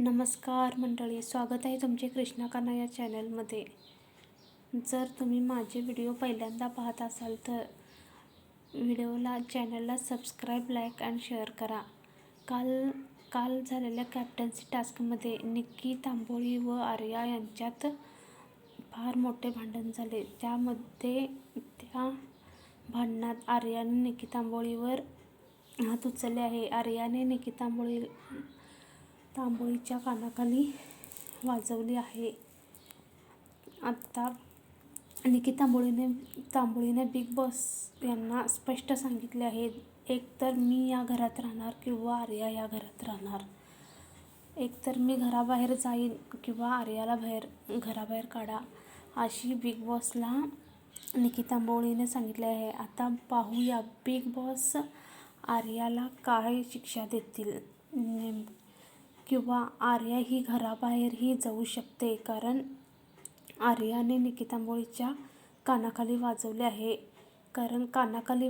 नमस्कार मंडळी स्वागत आहे तुमचे कृष्णा कान्हा या चॅनलमध्ये. जर तुम्ही माझे व्हिडिओ पहिल्यांदा पाहत असाल तर व्हिडिओला चॅनलला सबस्क्राईब लाईक अँड शेअर करा. काल काल झालेल्या कॅप्टन्सी टास्कमध्ये निक्की तांबोळी व आर्या यांच्यात फार मोठे भांडण झाले. त्यामध्ये त्या भांडणात आर्याने निक्की तांबोळीवर हात उचलले आहे. आर्याने निक्की तांबोळी तांबोळीच्या कानाखाली वाजवली आहे. आत्ता निकी तांबोळीने तांबोळीने बिग बॉस यांना स्पष्ट सांगितले आहे. एक तर मी या घरात राहणार किंवा आर्या या घरात राहणार. एकतर मी घराबाहेर जाईन किंवा आर्याला बाहेर घराबाहेर काढा अशी बिग बॉसला निकिता तांबोळीने सांगितले आहे. आता पाहूया बिग बॉस आर्याला काय शिक्षा देतील. नेम किंवा आर्या ही घराबाहेरही जाऊ शकते कारण आर्याने निकितांबोळीच्या कानाखाली वाजवले आहे. कारण कानाखाली